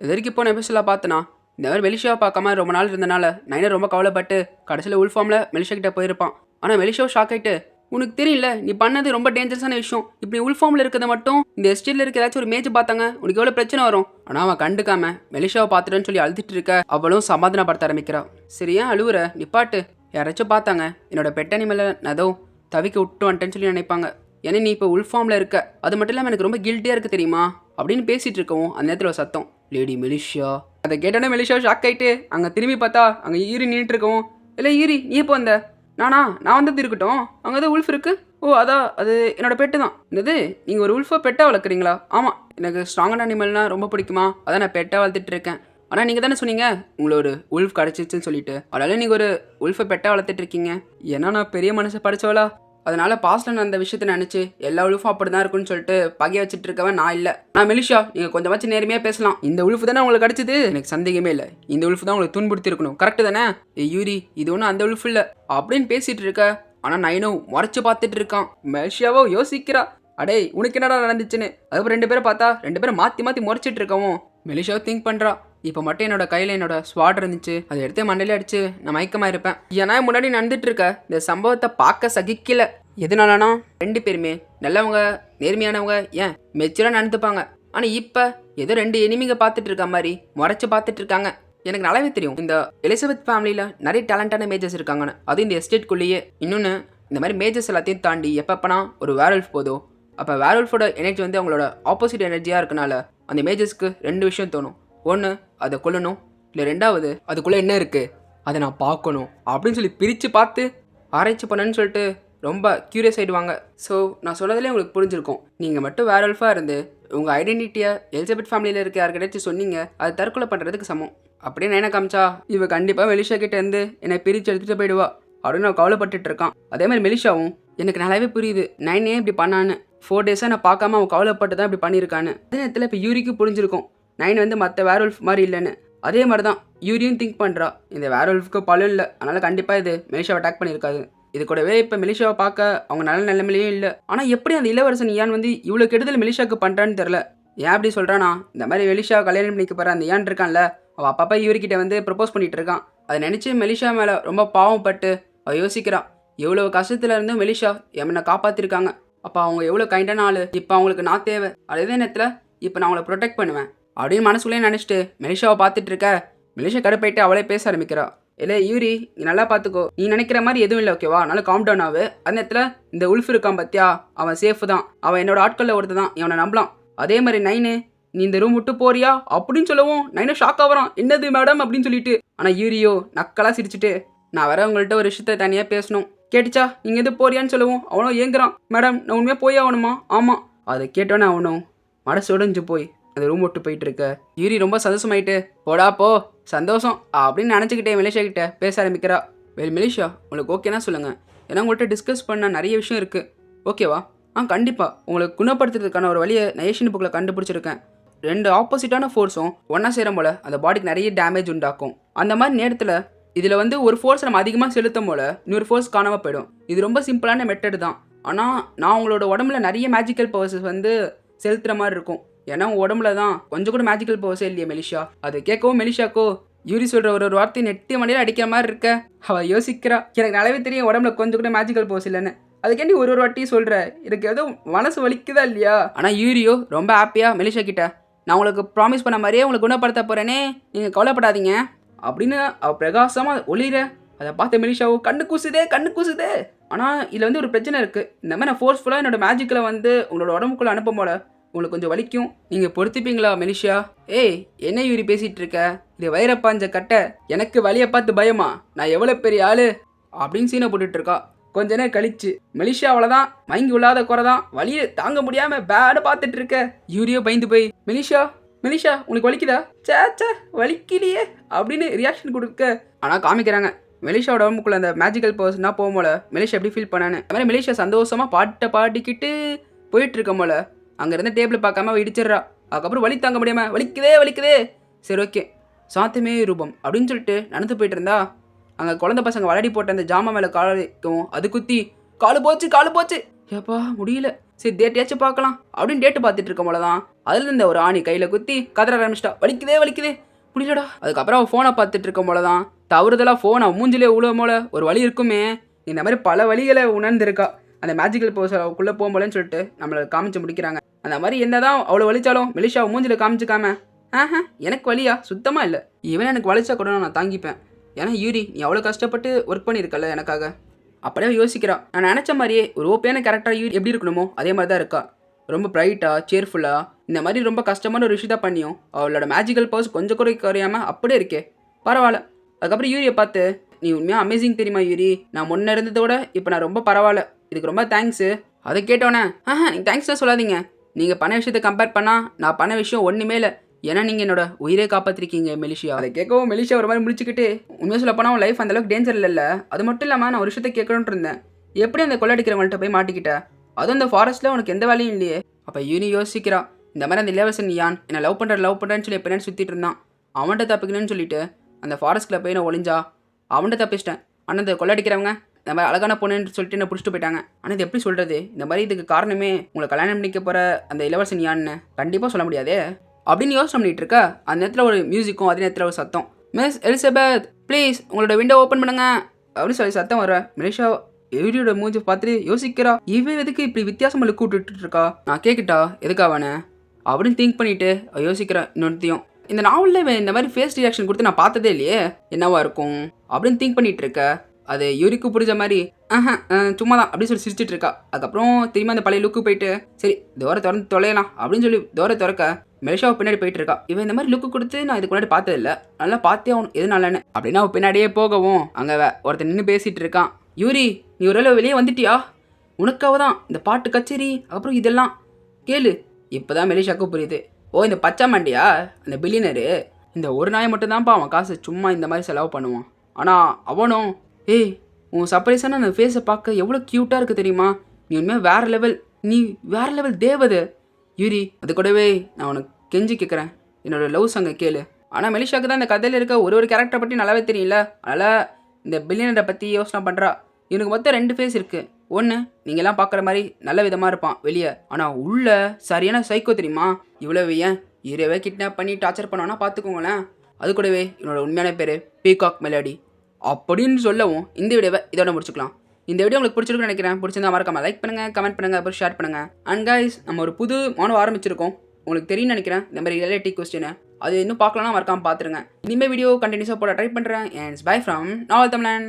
இது வரைக்கும் இப்போ நான் எபிசோடில் பார்த்தனா இந்த மாதிரி மெலிஷாவை பார்க்காம ரொம்ப நாள் இருந்தனால நைனா ரொம்ப கவலைப்பட்டு கடைசியில் உள் ஃபார்மில் மெலிஷா கிட்ட போயிருப்பான். ஆனால் மெலிஷாவை ஷாக் ஆயிட்டு உனக்கு தெரியல நீ பண்ணது ரொம்ப டேஞ்சரஸான விஷயம். இப்படி உள் ஃபார்மில் இருக்கிறத மட்டும் இந்த எஸ்டேட்டில் இருக்க ஏதாச்சும் ஒரு மேஜ் பார்த்தாங்க உனக்கு எவ்வளோ பிரச்சனை வரும்? ஆனால் அவன் கண்டுக்காம மெலிஷாவை பார்த்துட்டேன்னு சொல்லி அழுதுட்டு இருக்க அவளும் சமாதானப்படுத்த ஆரம்பிக்கிறான் சரியா அழுவுற? நிப்பாட்டு. யாராச்சும் பார்த்தாங்க என்னோட பெட் அனிமலை நதோ தவிக்க விட்டு வந்துட்டேன்னு சொல்லி நினைப்பாங்க. ஏன்னா நீ இப்போ உள் ஃபார்மில் இருக்க. அது மட்டும் இல்லாமல் எனக்கு ரொம்ப கில்ட்டியாக இருக்குது தெரியுமா? அப்படின்னு பேசிகிட்டு இருக்கவும் அந்த நேரத்தில் ஒரு சத்தம் லேடி மெலிஷியா? அதை கேட்டோன்னே மெலிஷியா ஷாக் ஆயிட்டு அங்கே திரும்பி பார்த்தா அங்கே ஈரி நின்றுட்டு இருக்கவும் இல்லை ஈரி நீ எப்போ வந்த? நானா நான் வந்தது இருக்கட்டும். அங்கே தான் உல்ஃப் இருக்கு. ஓ அதான் அது என்னோட பெட்டு தான். என்னது? நீங்கள் ஒரு உல்ஃபை பெட்டாக வளர்க்குறீங்களா? ஆமாம் எனக்கு ஸ்ட்ராங்கான அனிமல்னால் ரொம்ப பிடிக்குமா? அதான் நான் பெட்டாக வளர்த்துட்டு இருக்கேன் ஆனால் நீங்கள் தானே சொன்னீங்க உங்களை ஒரு உல்ஃப் கிடச்சிச்சுன்னு சொல்லிட்டு. அதனால நீங்கள் ஒரு உல்ஃபை பெட்டாக வளர்த்துட்டு இருக்கீங்க ஏன்னா நான் பெரிய மனசை படித்தவளா அதனால பாஸ்ட்ல நான் அந்த விஷயத்தை நினைச்சு எல்லா உழுஃபும் அப்படி தான் இருக்குன்னு சொல்லிட்டு பகைய வச்சுட்டு இருக்கவன் நான் இல்லை. நான் மெலிஷா நீங்க கொஞ்சமாச்சும் நேர்மையா பேசலாம். இந்த உழுஃபு தானே உங்களுக்கு கிடைச்சது? எனக்கு சந்தேகமே இல்லை. இந்த உழுஃபு தான் உங்களுக்கு துன்புறுத்தி இருக்கணும். கரெக்டு தானே? யூரி இது ஒன்றும் அந்த உழுஃபு இல்லை. அப்படின்னு பேசிட்டு இருக்க ஆனா நைனோ மறைச்சு பார்த்துட்டு இருக்கான். மெலிஷாவோ யோசிக்கிறா. அடே உனக்கு என்னடா நடந்துச்சுன்னு? அதுக்கப்புறம் ரெண்டு பேரும் பார்த்தா ரெண்டு பேரும் மாத்தி மாத்தி முறைச்சிட்டு இருக்கவும். மெலிஷாவும் திங்க் பண்றா. இப்போ மட்டும் என்னோட கையில் என்னோட ஸ்வாட் இருந்துச்சு. அதை எடுத்து மண்டையில அடிச்சு நான் மயக்கமாக இருப்பேன். ஏன்னா முன்னாடி நடந்துட்டு இருக்க இந்த சம்பவத்தை பார்க்க சகிக்கல. எதனாலனா ரெண்டு பேருமே நல்லவங்க நேர்மையானவங்க ஏன் மெச்சூராக நடந்துப்பாங்க. ஆனால் இப்போ ஏதோ ரெண்டு எனிமிங்க பார்த்துட்டு இருக்க மாதிரி முறைச்சு பார்த்துட்டு இருக்காங்க எனக்கு நல்லாவே தெரியும். இந்த எலிசபெத் ஃபேமிலியில் நிறைய டேலண்டான மேஜர்ஸ் இருக்காங்கன்னு. அதுவும் இந்த எஸ்டேட்குள்ளேயே இன்னொன்று இந்த மாதிரி மேஜர்ஸ் எல்லாத்தையும் தாண்டி எப்பப்பனா ஒரு வேரல்ஃப் போதோ அப்போ வேரல்ஃபோட எனர்ஜி வந்து அவங்களோட ஆப்போசிட் எனர்ஜியாக இருக்கனால அந்த மேஜர்ஸ்க்கு ரெண்டு விஷயம் தோணும். ஒன்று அதை கொல்லணும். இல்லை ரெண்டாவது அதுக்குள்ளே என்ன இருக்குது அதை நான் பார்க்கணும். அப்படின்னு சொல்லி பிரித்து பார்த்து ஆராய்ச்சி பண்ணேன்னு சொல்லிட்டு ரொம்ப க்யூரியஸ் ஆகிடுவாங்க ஸோ நான் சொன்னதுலேயே உங்களுக்கு புரிஞ்சிருக்கும். நீங்கள் மட்டும் வேற அல்ஃபாக இருந்து உங்கள் ஐடென்டிட்டியை எலிசபெத் ஃபேமிலியில் இருக்க யாருக்கிட்டாச்சும் சொன்னீங்க அது தற்கொலை பண்ணுறதுக்கு சமம். அப்படியே நான் என்ன காமிச்சா இவ கண்டிப்பாக மெலிஷா கிட்ட இருந்து என்னை பிரித்து எடுத்துகிட்டு போயிடுவா. அப்படின்னு நான் கவலைப்பட்டுட்டு இருக்கான். அதே மாதிரி மெலிஷாவும் எனக்கு நல்லாவே புரியுது. நைன் ஏன் இப்படி பண்ணான்னு? ஃபோர் டேஸாக நான் பார்க்காம அவன் கவலைப்பட்டு தான் இப்படி பண்ணியிருக்கான்னு. அதே நேரத்தில் இப்போ யூரிக்கு புரிஞ்சிருக்கும். நைன் வந்து மற்ற வேர்வல்ஃப் மாதிரி இல்லைன்னு. அதே மாதிரி தான் யூரியும் திங்க் பண்ணுறா இந்த வேர்வல்ஃப்க்கு பலன் இல்லை. அதனால் கண்டிப்பாக இது மெலிஷாவை அட்டாக் பண்ணியிருக்காது. இது கூடவே இப்போ மெலிஷாவை பார்க்க அவங்க நல்ல நிலைமையிலேயே இல்லை. ஆனால் எப்படி அந்த இளவரசன் ஏன் வந்து இவ்வளோ கெடுதல் மெலிஷாவுக்கு பண்ணுறான்னு தெரில ஏன் அப்படி சொல்கிறானா இந்த மாதிரி மெலிஷா கல்யாணம் பண்ணிக்க போகிற அந்த ஏன் இருக்கான்ல அவள் அப்பப்போ இவர்கிட்ட வந்து ப்ரப்போஸ் பண்ணிட்டு இருக்கான். அதை நினச்சி மெலிஷா மேலே ரொம்ப பாவப்பட்டு அவள் யோசிக்கிறான். எவ்வளோ கஷ்டத்துல இருந்து மெலிஷா என்னை காப்பாற்றிருக்காங்க அப்போ அவங்க எவ்வளோ கைண்டான ஆள்? இப்போ அவங்களுக்கு நான் தேவை. அதே நேரத்தில் இப்போ நான் அவங்கள ப்ரொடெக்ட் பண்ணுவேன். அப்படின்னு மனசுக்குள்ளே நினச்சிட்டு மெலிஷாவை பார்த்துட்டு இருக்க. மெலிஷா கடுப்பாயிட்டு அவளே பேச ஆரம்பிக்கிறா. இல்லை யூரி நீ நல்லா பார்த்துக்கோ. நீ நினைக்கிற மாதிரி எதுவும் இல்லை ஓகேவா நல்லா காம் டவுன் ஆகு அந்த நேரத்தில் இந்த உல்ஃப் இருக்கான் பத்தியா? அவன் சேஃப் தான். அவன் என்னோட ஆட்களில் ஒருத்த தான். இவனை நம்பலாம். அதே மாதிரி நைனு நீ இந்த ரூம் விட்டு போறியா? அப்படின்னு சொல்லவும் நைனும் ஷாக் ஆகிறான் என்னது மேடம் அப்படின்னு சொல்லிட்டு. ஆனால் யூரியோ நக்கலாக சிரிச்சிட்டு நான் வர உங்கள்கிட்ட ஒரு விஷயத்த தனியாக பேசணும். கேட்டுச்சா? நீங்கள் எது போறியான்னு சொல்லவும் அவனும் ஏங்குறான். மேடம் நான் உண்மையாக போய் ஆகணுமா? ஆமாம் அதை கேட்டோன்னே அவனும் மனசு உடஞ்சு போய். அந்த ரூம் விட்டு போயிட்டு இருக்க யூரி ரொம்ப சந்தோஷமாயிட்டு போடா போ. சந்தோஷம் அப்படின்னு நினச்சிக்கிட்டே மிலேஷா கிட்ட பேச ஆரம்பிக்கிறா. வெல் மிலேஷா உங்களுக்கு ஓகேனா சொல்லுங்கள் ஏன்னா உங்கள்கிட்ட டிஸ்கஸ் பண்ண நிறைய விஷயம் இருக்குது ஓகேவா ஆ கண்டிப்பாக உங்களுக்கு குணப்படுத்துறதுக்கான ஒரு வழியை நான் புக்கில் கண்டுபிடிச்சிருக்கேன். ரெண்டு ஆப்போசிட்டான ஃபோர்ஸும் ஒன்றா சேரும் போல் அந்த பாடிக்கு நிறைய டேமேஜ் உண்டாக்கும். அந்த மாதிரி நேரத்தில் இதில் வந்து ஒரு ஃபோர்ஸ் நம்ம அதிகமாக செலுத்தும் போல் இன்னொரு ஃபோர்ஸ் காணாமல் போயிடும். இது ரொம்ப சிம்பிளான மெத்தட் தான். ஆனால் நான் உங்களோட உடம்புல நிறைய மேஜிக்கல் பவர்ஸஸ் வந்து செலுத்துகிற மாதிரி இருக்கும். ஏன்னா உன் உடம்புல தான். கொஞ்சம் கூட மேஜிக்கல் பவர்ஸே இல்லையே மெலிஷா. அதை கேட்கவும் மெலிஷாக்கோ யூரி சொல்கிற ஒரு ஒரு வார்த்தை நெட்டி மணியில் அடிக்கிற மாதிரி இருக்க. அவள் யோசிக்கிறா. எனக்கு நல்லாவே தெரியும் உடம்புல கொஞ்சம் கூட மேஜிக்கல் பவர்ஸ் இல்லைன்னு. அதுக்கேண்டி ஒரு ஒரு வாட்டி சொல்கிற எனக்கு எதுவும் மனசு வலிக்குதா இல்லையா? ஆனால் யூரியோ ரொம்ப ஹாப்பியாக மெலிஷா கிட்ட. நான் உங்களுக்கு ப்ராமிஸ் பண்ண மாதிரியே உங்களை குணப்படுத்த போகிறேனே நீங்கள் கவலைப்படாதீங்க. அப்படின்னு அவ பிரகாசமாக ஒளிர அதை பார்த்த மெலிஷாவோ கண்ணு கூசுதே கண்ணு கூசுதே. ஆனால் இதில் வந்து ஒரு பிரச்சனை இருக்குது இந்த மாதிரி நான் ஃபோர்ஸ்ஃபுல்லாக என்னோட மேஜிக்கில் வந்து உங்களோட உடம்புக்குள்ளே அனுப்பும் போல. உங்களுக்கு கொஞ்சம் வலிக்கும். நீங்கள் பொறுத்துப்பீங்களா மெலிஷா ஏய் என்ன யூரி பேசிகிட்டு இருக்க இது வைரப்பாஞ்ச கட்டை. எனக்கு வலியை பார்த்து பயமா? நான் எவ்வளோ பெரிய ஆள்? அப்படின்னு சீனை போட்டுட்ருக்கா கொஞ்ச நேரம் கழிச்சு. மெலிஷியா அவ்வளோதான் மயங்கி உள்ளாத குறை தான் வலியை தாங்க முடியாமல் பேட பார்த்துட்டு இருக்க யூரியோ பயந்து போய். மெலிஷா மெலிஷா உனக்கு வலிக்குதா? சே சே வலிக்கலையே. அப்படின்னு ரியாக்ஷன் கொடுக்க. ஆனால் காமிக்கிறாங்க. மெலிஷாவோட உடம்புக்குள்ள அந்த மேஜிக்கல் பர்சனாக போகும்போல மெலிஷா எப்படி ஃபீல் பண்ணானு அது மாதிரி மெலிஷா சந்தோஷமாக பாட்டை பாடிக்கிட்டு போயிட்டு இருக்க போல. அங்கே இருந்த டேபிள் பார்க்காம அவ இடிச்சிடுறா. அதுக்கப்புறம் வலி தாங்க முடியாம வலிக்குதே வலிக்குதே. சரி ஓகே. சாத்தியமே ரூபம். அப்படின்னு சொல்லிட்டு நடந்து போயிட்டு இருந்தா அங்கே குழந்த பசங்க வளடி போட்ட அந்த ஜாமா மேலே காலிக்கும் அது குத்தி காலு போச்சு காலு போச்சு. ஏப்பா முடியல. சரி டேட்டையாச்சும் பார்க்கலாம். அப்படின்னு டேட்டு பார்த்துட்டு இருக்க போலதான் அதுல இந்த ஒரு ஆணி கையில குத்தி கதற ஆரம்பிச்சிட்டா வலிக்குதே வலிக்குதே. முடியலடா அதுக்கப்புறம் அவன் ஃபோனை பார்த்துட்டு இருக்க போலதான் தவறுதலாக ஃபோனை மூஞ்சிலே உழுவ போல ஒரு வழி இருக்குமே. இந்த மாதிரி பல வழிகளை உணர்ந்திருக்கா. அந்த மேஜிக்கல் போஸுக்குள்ளே போகும்போலன்னு சொல்லிட்டு நம்மளை காமிச்சு முடிக்கிறாங்க. அந்த மாதிரி என்னதான் அவ்வளோ வலிச்சாலும் மெலிஷாவை மூஞ்சில காமிச்சுக்காம ஆஹா எனக்கு வழியா சுத்தமாக இல்லை. இவன் எனக்கு வலிச்சா கூட நான் தாங்கிப்பேன். ஏன்னா யூரி நீ அவ்வளோ கஷ்டப்பட்டு ஒர்க் பண்ணியிருக்கல எனக்காக. அப்படியே யோசிக்கிறான் நான் நினச்ச மாதிரியே ஒரு ஓப்பையான கேரக்டர் யூரி எப்படி இருக்கணுமோ அதே மாதிரி தான் இருக்கா. ரொம்ப ப்ரைட்டாக சேர்ஃபுல்லாக இந்த மாதிரி ரொம்ப கஷ்டமான ஒரு தான் பண்ணியும் அவளோட மேஜிக்கல் பவர்ஸ் கொஞ்சம் கூட குறையாம அப்படியே இருக்கே. பரவாயில்ல. அதுக்கப்புறம் யூரியை பார்த்து நீ உண்மையாக அமேசிங் தெரியுமா யூரி? நான் முன்னே இருந்ததோட இப்போ நான் ரொம்ப பரவாயில்ல. இதுக்கு ரொம்ப தேங்க்ஸு அதை கேட்டோன்னே ஆஹா நீங்கள் தேங்க்ஸ்லாம் சொல்லாதீங்க. நீங்கள் பண்ண விஷயத்தை கம்பேர் பண்ணால் நான் பண்ண விஷயம் ஒன்றுமே இல்லை. ஏன்னா நீங்கள் என்னோட உயிரே காப்பாற்றிருக்கீங்க மெலிஷியா. அதை கேட்கவும் மெலிஷியா ஒரு மாதிரி முடிச்சுக்கிட்டு உண்மையாக சொல்ல போனால் லைஃப் அந்தளவுக்கு டேஞ்சர் இல்லைல்ல. அது மட்டும் இல்லாமல் நான் ஒரு விஷயத்தை கேட்கணுன்ட்டு இருந்தேன். எப்படி அந்த கொள்ளடிக்கிறவங்கள்ட்ட போய் மாட்டிக்கிட்ட? அதுவும் அந்த ஃபாரஸ்ட்டில் உனக்கு எந்த வேலையும் இல்லையே. அப்போ யூனி யோசிக்கிறா இந்த மாதிரி அந்த இளவரசன் யான்? என்னை லவ் பண்ணுற லவ் பண்ணுறேன்னு சொல்லி எப்போ சுற்றிட்டு இருந்தான். அவன்கிட்ட தப்பிக்கணும்னு சொல்லிட்டு அந்த ஃபாரஸ்ட்டில் போய் நான் ஒளிஞ்சா அவன்கிட்ட தப்பிச்சிட்டேன். ஆனால் அந்த கொள்ளடிக்கிறவங்க இந்த மாதிரி அழகான பொண்ணுன்னு சொல்லிட்டு என்ன பிடிச்சிட்டு போயிட்டாங்க. ஆனால் இது எப்படி சொல்கிறது இந்த மாதிரி இதுக்கு காரணமே உங்களை கல்யாணம் பண்ணிக்க போகிற அந்த இளவரசன் யான்னு கண்டிப்பாக சொல்ல முடியாதே. அப்படின்னு யோசனை பண்ணிட்டு இருக்க. அந்த நேரத்தில் ஒரு மியூசிக்கும் அதே நேரத்தில் ஒரு சத்தம். மிஸ் எலிசபெத் ப்ளீஸ் உங்களோட விண்டோ ஓப்பன் பண்ணுங்க. அப்படின்னு சொல்லி சத்தம் வர. மலேஷா எவிரியோட மூஞ்சி பார்த்துட்டு யோசிக்கிறா. இவன் எதுக்கு இப்படி வித்தியாசம் லுக்கு விட்டுட்டு இருக்கா நான் கேட்கிட்டா எதுக்காவன அப்படின்னு திங்க் பண்ணிட்டு யோசிக்கிறேன் யோசிக்கிறா இன்னொருத்தையும். இந்த நாவலில் இந்த மாதிரி ஃபேஸ் ரியாக்ஷன் கொடுத்து நான் பார்த்ததே இல்லையே. என்னவா இருக்கும்? அப்படின்னு திங்க் பண்ணிட்டு இருக்க. அது யூரிக்கு புரிஞ்ச மாதிரி ஆஹா சும்மா தான் அப்படின்னு சொல்லி சிரிச்சிட்டு இருக்கா அதுக்கப்புறம் திரும்ப அந்த பழைய லுக்கு போயிட்டு சரி தோரை திறந்து தொலையலாம் அப்படின்னு சொல்லி தோரை திறக்க மெலிஷாவை பின்னாடி போயிட்டு இருக்கா இவன் இந்த மாதிரி லுக்கு கொடுத்து நான் இதுக்கு முன்னாடி பார்த்தது இல்லை நல்லா பார்த்தே அவன் எதுனாலன்னு. அப்படின்னா அவன் பின்னாடியே போகவும் அங்கே ஒருத்தன் நின்று பேசிட்டு இருக்கான் யூரி நீ ஒரு வெளியே வந்துட்டியா? உனக்காக தான் இந்த பாட்டு கச்சேரி அப்புறம் இதெல்லாம். கேளு. இப்போ தான் மெலிஷாவுக்கு புரியுது. ஓ இந்த பச்சை மண்டியா? அந்த பில்லியனரு இந்த ஒரு நாயை மட்டும்தான்ப்பா அவன் காசு சும்மா இந்த மாதிரி செலவு பண்ணுவான். ஆனால் அவனும் ஏய் உன் சர்ப்ரைஸான அந்த ஃபேஸை பார்க்க எவ்வளோ க்யூட்டாக இருக்குது தெரியுமா? நீ உண்மையாக வேறு லெவல் நீ வேறு லெவல் தேவதை யூரி அது கூடவே நான் உனக்கு கெஞ்சி கேட்குறேன் என்னோடய லவ் சாங்கை கேளு. ஆனால் மெலிஷாவுக்கு தான் இந்த கதையில் இருக்க ஒரு ஒரு கேரக்டரை பற்றி நல்லாவே தெரியல அதனால் இந்த பில்லியனரை பற்றி யோசனை பண்ணுறா இவனுக்கு மொத்தம் ரெண்டு ஃபேஸ் இருக்குது ஒன்று நீங்கள்லாம் பார்க்குற மாதிரி நல்ல விதமாக இருப்பான் வெளியே. ஆனால் உள்ள சரியான சைக்கோ தெரியுமா? இவ்வளவு ஏன்? இரவே கிட்னாப் பண்ணி டார்ச்சர் பண்ணோன்னா பார்த்துக்கோங்களேன் அது கூடவே இவனோட உண்மையான பேர் பீகாக் மெலடி அப்படின்னு சொல்லவும் இந்த வீடியோவை இதோட முடிச்சுக்கலாம். இந்த வீடியோ உங்களுக்கு பிடிச்சிருக்குன்னு நினைக்கிறேன். பிடிச்சிருந்தா மறக்காம லைக் பண்ணுங்கள் கமெண்ட் பண்ணுங்கள் அப்புறம் ஷேர் பண்ணுங்கள் அண்ட் கைஸ் நம்ம ஒரு புது மாணவ ஆரம்பிச்சிருக்கோம். உங்களுக்கு தெரியும்னு நினைக்கிறேன். இந்த மாதிரி ரிலேட்டிவ் கொஸ்டின் அது இன்னும் பார்க்கலாம் மறக்காமல் பார்த்துருங்க. இனிமேல் வீடியோ கண்டினியூஸாக போட ட்ரை பண்ணுறேன் அண்ட் பை ஃப்ரம் நாவல் தமிழன்